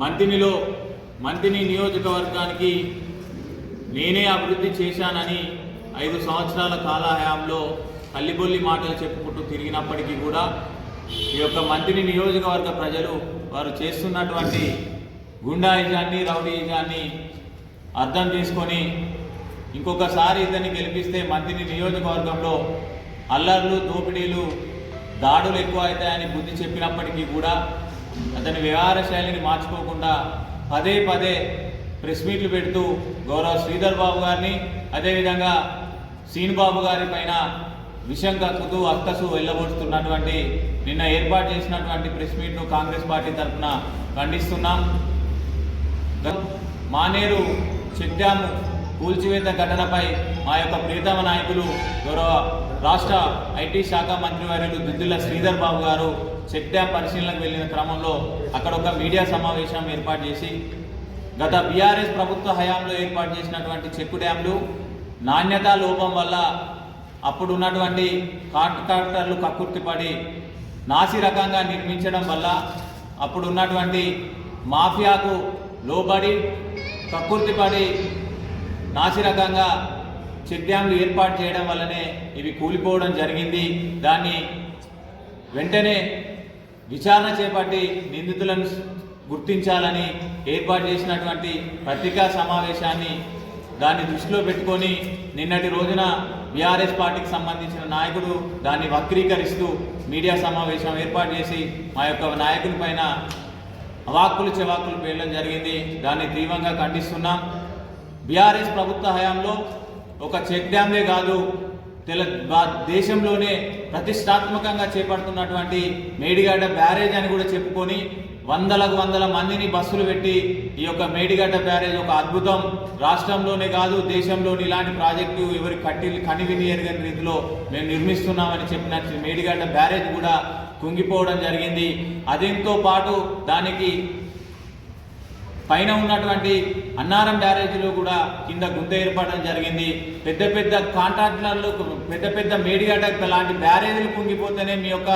మంతినిలో మంతిని నియోజకవర్గానికి నేనే అభివృద్ధి చేశానని ఐదు సంవత్సరాల కాలహయాంలో కల్లిబొల్లి మాటలు చెప్పుకుంటూ తిరిగినప్పటికీ కూడా ఈ యొక్క మంత్రి నియోజకవర్గ ప్రజలు వారు చేస్తున్నటువంటి గుండాయిజాన్ని రౌడీయిజాన్ని అర్థం చేసుకొని ఇంకొకసారి ఇతన్ని గెలిపిస్తే మంత్రిని నియోజకవర్గంలో అల్లర్లు దోపిడీలు దాడులు ఎక్కువ అవుతాయని బుద్ధి చెప్పినప్పటికీ కూడా అతని వ్యవహార శైలిని మార్చుకోకుండా పదే పదే ప్రెస్ మీట్లు పెడుతూ గౌరవ శ్రీధర్ బాబు గారిని అదేవిధంగా సీన్ బాబు గారి పైన విషం కక్కుతూ అక్కసు వెళ్ళబోతున్నటువంటి నిన్న ఏర్పాటు చేసినటువంటి ప్రెస్ మీట్ను కాంగ్రెస్ పార్టీ తరఫున ఖండిస్తున్నాం. మానేరు చెక్ డ్యామ్ కూల్చివేత ఘటనపై మా యొక్క ప్రియతమ నాయకులు గౌరవ రాష్ట్ర ఐటీ శాఖ మంత్రివర్యులు దుద్దుల శ్రీధర్ బాబు గారు చెక్ డ్యామ్ పరిశీలనకు వెళ్ళిన క్రమంలో అక్కడ ఒక మీడియా సమావేశం ఏర్పాటు చేసి గత బీఆర్ఎస్ ప్రభుత్వ హయాంలో ఏర్పాటు చేసినటువంటి చెక్కు డ్యామ్లు నాణ్యతా లోపం వల్ల అప్పుడు ఉన్నటువంటి కాంట్రాక్టర్లు కక్కుర్తిపడి నాసి రకంగా నిర్మించడం వల్ల అప్పుడు ఉన్నటువంటి మాఫియాకు లోబడి కక్కుర్తిపడి నాసిరకంగా చెక్ డ్యాంలు ఏర్పాటు చేయడం వల్లనే ఇవి కూలిపోవడం జరిగింది. దాన్ని వెంటనే విచారణ చేపట్టి నిందితులను గుర్తించాలని ఏర్పాటు చేసినటువంటి పత్రికా సమావేశాన్ని దాన్ని దృష్టిలో పెట్టుకొని నిన్నటి రోజున బీఆర్ఎస్ పార్టీకి సంబంధించిన నాయకుడు దాన్ని వక్రీకరిస్తూ మీడియా సమావేశం ఏర్పాటు చేసి మా యొక్క నాయకుని పైన అవాక్కులు చెవాక్కులు పేయడం జరిగింది. దాన్ని తీవ్రంగా ఖండిస్తున్నాం. బీఆర్ఎస్ ప్రభుత్వ హయాంలో ఒక చెక్ డ్యామ్లే కాదు తెల దేశంలోనే ప్రతిష్టాత్మకంగా చేపడుతున్నటువంటి మేడిగడ్డ బ్యారేజ్ అని కూడా చెప్పుకొని వందలకు వందల మందిని బస్సులు పెట్టి ఈ యొక్క మేడిగడ్డ బ్యారేజ్ ఒక అద్భుతం. రాష్ట్రంలోనే కాదు దేశంలోని ఇలాంటి ప్రాజెక్టు ఎవరి కట్టి కనివిని ఎరగని రీతిలో మేము నిర్మిస్తున్నామని చెప్పిన మేడిగడ్డ బ్యారేజ్ కూడా కుంగిపోవడం జరిగింది. అదింతో పాటు దానికి పైన ఉన్నటువంటి అన్నారం బ్యారేజీలో కూడా కింద గుంత ఏర్పడడం జరిగింది. పెద్ద పెద్ద కాంట్రాక్టర్లు పెద్ద పెద్ద మేడిగడ్డ లాంటి బ్యారేజీలు కుంగిపోతేనే మీ యొక్క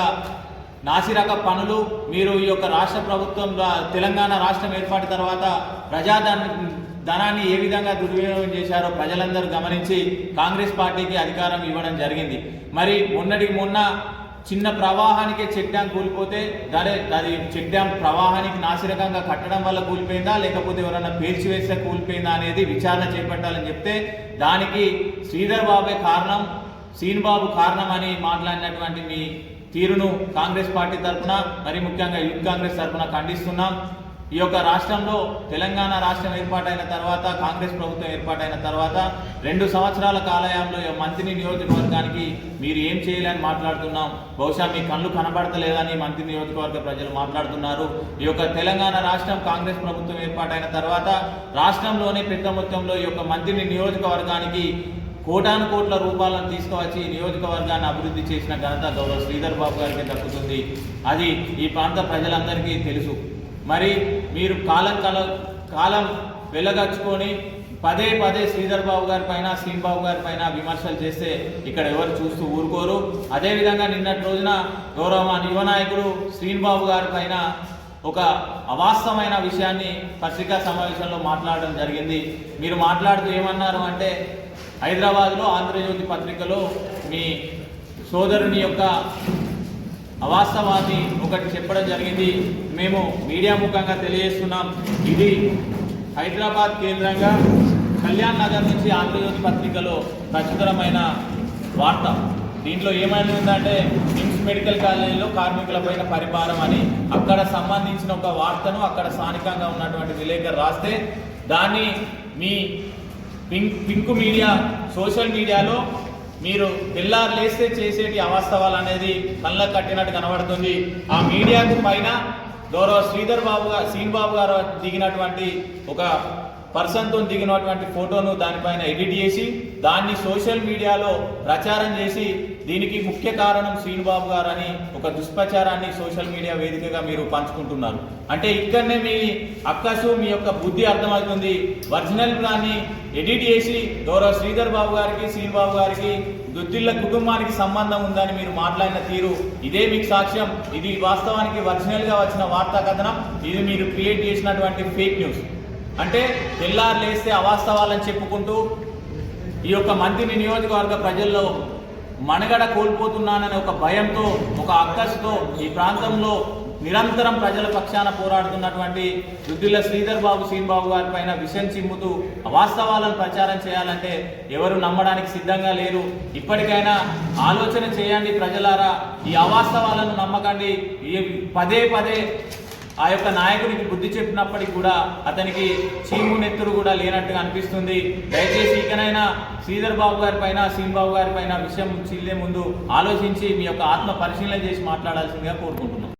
నాసిరక పనులు మీరు ఈ యొక్క రాష్ట్ర ప్రభుత్వం తెలంగాణ రాష్ట్రం ఏర్పాటు తర్వాత ప్రజాధన ధనాన్ని ఏ విధంగా దుర్వినియోగం చేశారో ప్రజలందరూ గమనించి కాంగ్రెస్ పార్టీకి అధికారం ఇవ్వడం జరిగింది. మరి మొన్నటికి మొన్న చిన్న ప్రవాహానికే చెక్ డ్యామ్ కూలిపోతే దాని అది చెక్ డ్యామ్ ప్రవాహానికి నాసిరకంగా కట్టడం వల్ల కూలిపోయిందా? లేకపోతే ఎవరైనా పేల్చివేస్తే కూలిపోయిందా అనేది విచారణ చేపట్టాలని చెప్తే దానికి శ్రీధర్ బాబే కారణం సీన్ బాబు కారణం అని మాట్లాడినటువంటి మీ తీరును కాంగ్రెస్ పార్టీ తరఫున మరి ముఖ్యంగా యూత్ కాంగ్రెస్ తరఫున ఖండిస్తున్నాం. ఈ యొక్క రాష్ట్రంలో తెలంగాణ రాష్ట్రం ఏర్పాటైన తర్వాత కాంగ్రెస్ ప్రభుత్వం ఏర్పాటైన తర్వాత రెండు సంవత్సరాల కాలయంలో మంత్రి నియోజకవర్గానికి మీరు ఏం చేయాలని మాట్లాడుతున్నాం. బహుశా మీ కళ్ళు కనబడతలేదని మంత్రి నియోజకవర్గ ప్రజలు మాట్లాడుతున్నారు. ఈ యొక్క తెలంగాణ రాష్ట్రం కాంగ్రెస్ ప్రభుత్వం ఏర్పాటైన తర్వాత రాష్ట్రంలోనే పెద్ద మొత్తంలో ఈ యొక్క మంత్రి నియోజకవర్గానికి కోటాను కోట్ల రూపాయలను తీసుకువచ్చి నియోజకవర్గాన్ని అభివృద్ధి చేసిన ఘనత గౌరవ శ్రీధర్ బాబు గారికి దక్కుతుంది అది ఈ ప్రాంత ప్రజలందరికీ తెలుసు. మరి మీరు కాలం కల కాలం వెళ్ళగచ్చుకొని పదే పదే శ్రీధర్ బాబు గారి పైన శ్రీన్ బాబు గారి పైన విమర్శలు చేస్తే ఇక్కడ ఎవరు చూస్తూ ఊరుకోరు. అదేవిధంగా నిన్నటి రోజున గౌరవ మా యువ నాయకుడు బాబు గారి పైన ఒక అవాస్తవమైన విషయాన్ని పత్రికా సమావేశంలో మాట్లాడడం జరిగింది. మీరు మాట్లాడుతూ ఏమన్నారు అంటే హైదరాబాద్లో ఆంధ్రజ్యోతి పత్రికలో మీ సోదరుని యొక్క అవాస్తవాన్ని ఒకటి చెప్పడం జరిగింది. మేము మీడియా ముఖంగా తెలియజేస్తున్నాం. ఇది హైదరాబాద్ కేంద్రంగా కళ్యాణ్ నగర్ నుంచి ఆంధ్రజ్యోతి పత్రికలో ప్రచురమైన వార్త. దీంట్లో ఏమైనా ఉందంటే నిమ్స్ మెడికల్ కాలేజీలో కార్మికులపైన పరిభారం అని అక్కడ సంబంధించిన ఒక వార్తను అక్కడ స్థానికంగా ఉన్నటువంటి విలేకరు రాస్తే దాన్ని మీ పింక్ పింక్ మీడియా సోషల్ మీడియాలో మీరు తెల్లారు లేస్తే చేసేటి అవాస్తవాలు అనేది కళ్ళకు కట్టినట్టు కనబడుతుంది. ఆ మీడియాకు పైన గౌరవ శ్రీధర్ బాబు గారు సీన్ బాబు గారు దిగినటువంటి ఒక పర్సన్తో దిగినటువంటి ఫోటోను దానిపైన ఎడిట్ చేసి దాన్ని సోషల్ మీడియాలో ప్రచారం చేసి దీనికి ముఖ్య కారణం శ్రీనుబాబు గారు అని ఒక దుష్ప్రచారాన్ని సోషల్ మీడియా వేదికగా మీరు పంచుకుంటున్నారు. అంటే ఇక్కడనే మీ అక్కసు మీ యొక్క బుద్ధి అర్థమవుతుంది. ఒరిజినల్ ప్లాన్ని ఎడిట్ చేసి గౌరవ శ్రీధర్ బాబు గారికి శ్రీనుబాబు గారికి దుద్దిళ్ళ కుటుంబానికి సంబంధం ఉందని మీరు మాట్లాడిన తీరు ఇదే మీకు సాక్ష్యం. ఇది వాస్తవానికి ఒరిజినల్గా వచ్చిన వార్తా కథనం ఇది మీరు క్రియేట్ చేసినటువంటి ఫేక్ న్యూస్. అంటే తెల్లారు లేస్తే అవాస్తవాలని చెప్పుకుంటూ ఈ యొక్క మంత్రిని నియోజకవర్గ ప్రజల్లో మనుగడ కోల్పోతున్నాననే ఒక భయంతో ఒక అక్కసుతో ఈ ప్రాంతంలో నిరంతరం ప్రజల పక్షాన పోరాడుతున్నటువంటి దుద్దిల్ల శ్రీధర్ బాబు సీన్ బాబు గారి పైన విషం చిమ్ముతూ అవాస్తవాలను ప్రచారం చేయాలంటే ఎవరు నమ్మడానికి సిద్ధంగా లేరు. ఇప్పటికైనా ఆలోచన చేయండి ప్రజలారా. ఈ అవాస్తవాలను నమ్మకండి. ఈ పదే పదే ఆ యొక్క నాయకుడికి బుద్ధి చెప్పినప్పటికీ కూడా అతనికి చీము నెత్తురు కూడా లేనట్టుగా అనిపిస్తుంది. దయచేసి ఇకనైనా శ్రీధర్ బాబు గారి పైన బాబు గారి పైన విషయం చిల్లే ముందు ఆలోచించి మీ యొక్క ఆత్మ పరిశీలన చేసి మాట్లాడాల్సిందిగా కోరుకుంటున్నాం.